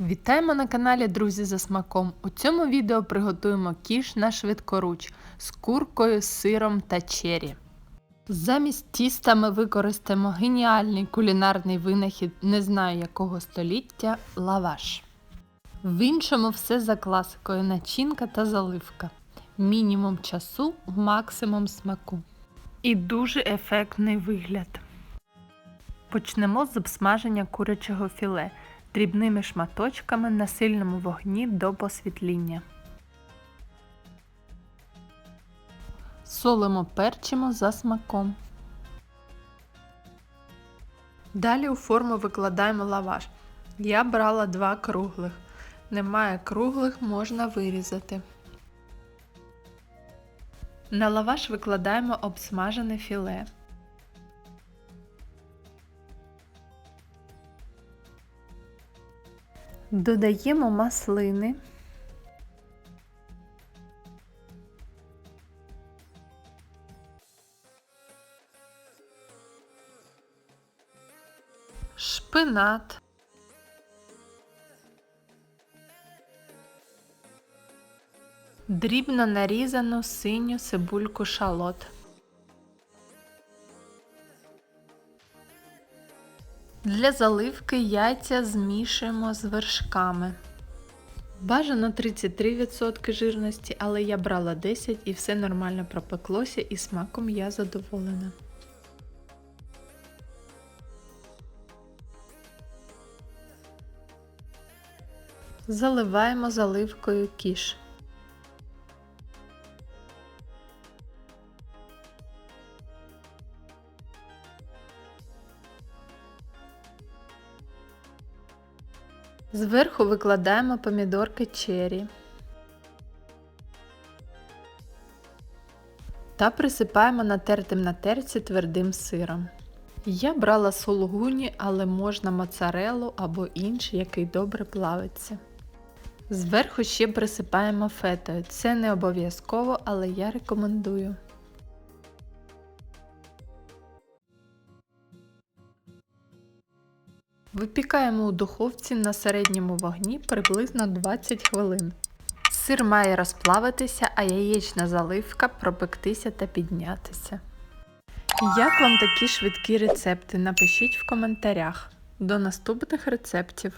Вітаємо на каналі Друзі за смаком. У цьому відео приготуємо кіш на швидкоруч з куркою, сиром та чері. Замість тіста ми використаємо геніальний кулінарний винахід не знаю якого століття лаваш. В іншому все за класикою начинка та заливка. Мінімум часу, максимум смаку. І дуже ефектний вигляд. Почнемо з обсмаження курячого філе дрібними шматочками на сильному вогні до посвітління. Солимо перчимо за смаком. Далі у форму викладаємо лаваш. Я брала два круглих. Немає круглих, можна вирізати. На лаваш викладаємо обсмажене філе. Додаємо маслини. Шпинат. Дрібно нарізану синю цибульку шалот. Для заливки яйця змішуємо з вершками. Бажано 33% жирності, але я брала 10 і все нормально пропеклося і смаком я задоволена. Заливаємо заливкою кіш. Зверху викладаємо помідорки чері та присипаємо натертим на терці твердим сиром. Я брала сулугуні, але можна моцарелу або інший, який добре плавиться. Зверху ще присипаємо фетою. Це не обов'язково, але я рекомендую. Випікаємо у духовці на середньому вогні приблизно 20 хвилин. Сир має розплавитися, а яєчна заливка пропектися та піднятися. Як вам такі швидкі рецепти? Напишіть в коментарях. До наступних рецептів!